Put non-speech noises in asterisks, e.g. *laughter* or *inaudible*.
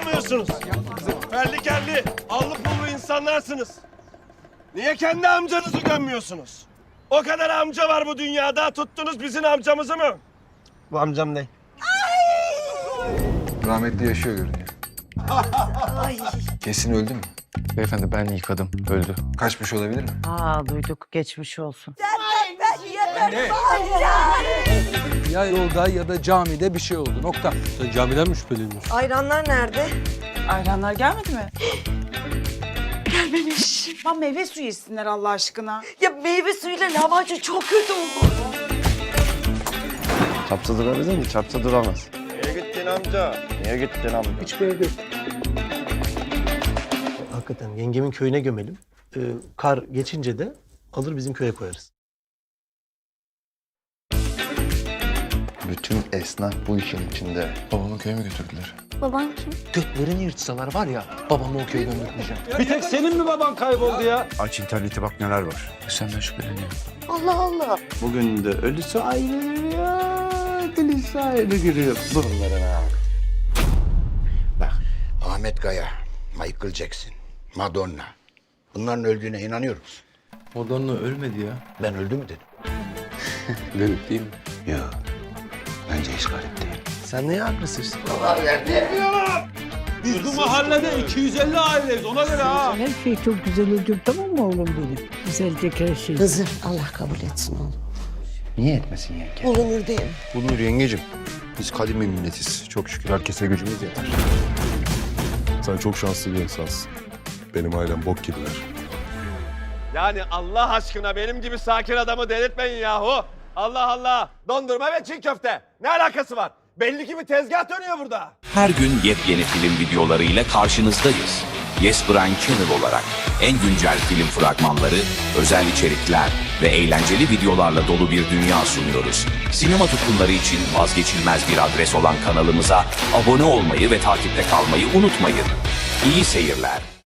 kazanmıyorsunuz. Ferli kerli, allı pullu insanlarsınız. Niye kendi amcanızı gömmüyorsunuz? O kadar amca var bu dünyada. Tuttunuz bizim amcamızı mı? Bu amcam değil. Rahmetli yaşıyor görünüyor. *laughs* Kesin öldü mü? Beyefendi ben yıkadım. Öldü. Kaçmış olabilir mi? Aa duyduk. Geçmiş olsun. Sen ya yolda ya da camide bir şey oldu. Nokta. Sen camiden mi şüpheleniyorsun? Ayranlar nerede? Ayranlar gelmedi mi? *gasps* Gelmemiş. Lan meyve suyu içsinler Allah aşkına. Ya meyve suyuyla lahmacun çok kötü oldu. Çapta durabilir mi? Çapta duramaz. Niye gittin amca? Niye gittin amca? Hiçbir yok. Hakikaten yengemin köyüne gömelim. Ee, kar geçince de alır bizim köye koyarız. Bütün esnaf bu işin içinde. Babamı köye mi götürdüler? Baban kim? Götlerini yırtsalar var ya babamı o köye göndermeyeceğim. Bir tek senin mi baban kayboldu ya? Aç internete bak neler var. Senden şüpheleniyorum. Allah Allah. Bugün de ölüsü ayrı ya. Dilisi ayrı giriyor burunlarına. Bak Ahmet Kaya, Michael Jackson, Madonna. Bunların öldüğüne inanıyor musun? Madonna ölmedi ya. Ben öldü mü dedim. *laughs* Garip değil mi? Yok. Bence hiç garip değil. Sen neye agresifsin? Biz bu mahallede 250 aileyiz ona göre ha. Her şey çok güzel olacak tamam mı oğlum benim? Güzelecek her şey. Hızır Allah kabul etsin oğlum. Niye etmesin yenge? Bulunur değil mi? Bulunur yengecim. Biz kadim bir milletiz. Çok şükür herkese gücümüz yeter. Sen çok şanslı bir insansın. Benim ailem bok gibiler. Yani Allah aşkına benim gibi sakin adamı delirtmeyin yahu. Allah Allah. Dondurma ve çiğ köfte. Ne alakası var? Belli ki bir tezgah dönüyor burada. Her gün yepyeni film videolarıyla karşınızdayız. Yes Brian Channel olarak en güncel film fragmanları, özel içerikler ve eğlenceli videolarla dolu bir dünya sunuyoruz. Sinema tutkunları için vazgeçilmez bir adres olan kanalımıza abone olmayı ve takipte kalmayı unutmayın. İyi seyirler.